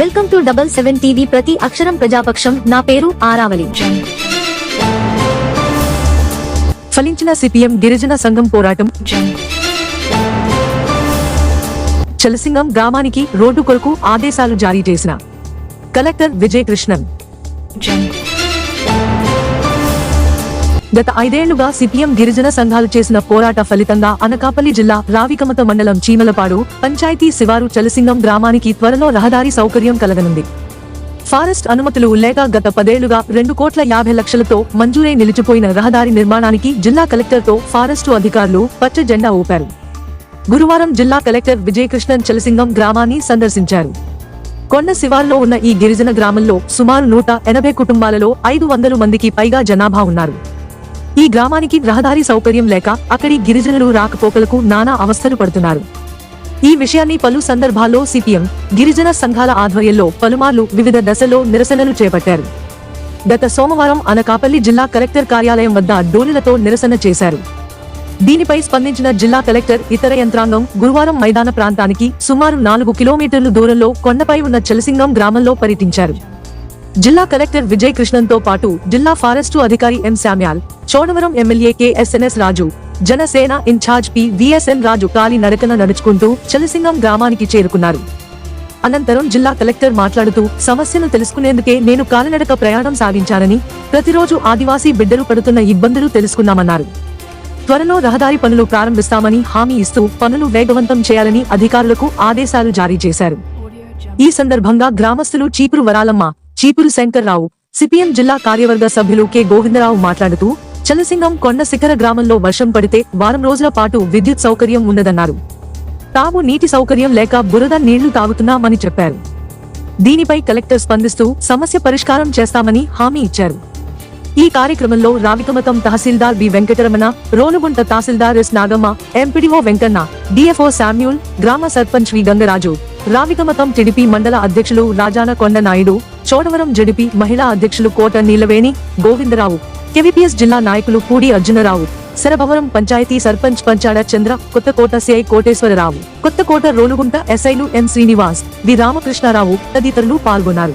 Welcome to double seven TV ప్రతి అక్షరం ప్రజాపక్షం. నా పేరు ఆరావలి ఫలించిన సిపిఎం గిరిజన సంఘం పోరాటం. చలసింగం గ్రామానికి రోడ్డు కొరకు ఆదేశాలు జారీ చేసిన. కలెక్టర్ విజయకృష్ణన్. గత ఐదేళ్ళుగా సిపిఎం గిరిజన సంఘాలు చేసిన పోరాట ఫలితంగా అనకాపల్లి జిల్లా రావికమత మండలం చీమలపాడు పంచాయతీ శివారు చలసింగం గ్రామానికి త్వరలో రహదారి సౌకర్యం కలగనుంది. ఫారెస్ట్ అనుమతులు లేక గత పదేళ్ళుగా రెండు కోట్ల యాభై లక్షలతో మంజూరై నిలిచిపోయిన రహదారి నిర్మాణానికి జిల్లా కలెక్టర్తో ఫారెస్టు అధికారులు పచ్చ జెండా ఊపారు. గురువారం జిల్లా కలెక్టర్ విజయకృష్ణన్ చలసింగం గ్రామాన్ని సందర్శించారు. కొండ శివార్లో ఉన్న ఈ గిరిజన గ్రామంలో సుమారు నూట ఎనభై కుటుంబాలలో ఐదు వందల మందికి పైగా జనాభా ఉన్నారు. ఈ గ్రామానికి రహదారి సౌకర్యం లేక అక్కడి గిరిజనులు రాకపోకలకు నానా అవస్థలు పడుతున్నారు. ఈ విషయాన్ని పలు సందర్భాల్లో సిపిఎం గిరిజన సంఘాల ఆధ్వర్యంలో పలుమార్లు వివిధ దశల్లో నిరసనలు చేపట్టారు. గత సోమవారం అనకాపల్లి జిల్లా కలెక్టర్ కార్యాలయం వద్ద డోలులతో నిరసన చేశారు. దీనిపై స్పందించిన జిల్లా కలెక్టర్ ఇతర యంత్రాంగం గురువారం మైదాన ప్రాంతానికి సుమారు నాలుగు కిలోమీటర్లు దూరంలో కొండపై ఉన్న చలసింగం గ్రామంలో పర్యటించారు. జిల్లా కలెక్టర్ విజయ్ కృష్ణన్తో పాటు జిల్లా ఫారెస్టు అధికారి M Samuel Chodavaram MLA KSNS Raju Janasena incharge P VSN Raju కాలి నడకన నడుచుకుంటూ చలసింగం గ్రామానికి చేరుకున్నారు. అనంతరం జిల్లా కలెక్టర్ మాట్లాడుతూ సమస్యను తెలుసుకునేందుకే నేను కాలినడక ప్రయాణం సాగించానని ప్రతిరోజు ఆదివాసీ బిడ్డలు పడుతున్న ఇబ్బందులు తెలుసుకున్నామన్నారు త్వరలో రహదారి పనులు ప్రారంభిస్తామని హామీ ఇస్తూ పనులు వేగవంతం చేయాలని అధికారులకు ఆదేశాలు జారీ చేశారు. ఈ సందర్భంగా గ్రామస్తులు చీపురు వరాలమ్మ చీపురు శంకర్రావు సిపిఎం జిల్లా కార్యవర్గ సభ్యులు కె గోవిందరావు మాట్లాడుతూ చలసింగం కొండ శిఖర గ్రామంలో వర్షం పడితే వారం రోజుల పాటు విద్యుత్ సౌకర్యం ఉండదన్నారు తాము నీటి సౌకర్యం లేక బురద నీళ్ళు తాగుతున్నామని చెప్పారు. దీనిపై కలెక్టర్ స్పందిస్తూ సమస్య పరిష్కారం చేస్తామని హామీ ఇచ్చారు. ఈ కార్యక్రమంలో Ravikamatham tahsildar B Venkataramana Rolugunta tahsildar S Nagamma MPDO Venkanna DFO Samuel గ్రామ సర్పంచ్ వి గంగరాజు రావికమతం టిడిపి మండల అధ్యక్షులు రాజాన కొండ నాయుడు చోడవరం జడిపి మహిళా అధ్యక్షులు కోట నీలవేణి గోవిందరావు కెవిపిఎస్ జిల్లా నాయకులు పూడి అర్జునరావు శరభవరం పంచాయతీ సర్పంచ్ పంచాడ చంద్ర కొత్తకోట సిఐ కోటేశ్వరరావు కొత్తకోట రోలుగుంట ఎస్ఐలు ఎన్ శ్రీనివాస్ వి రామకృష్ణారావు తదితరులు పాల్గొన్నారు.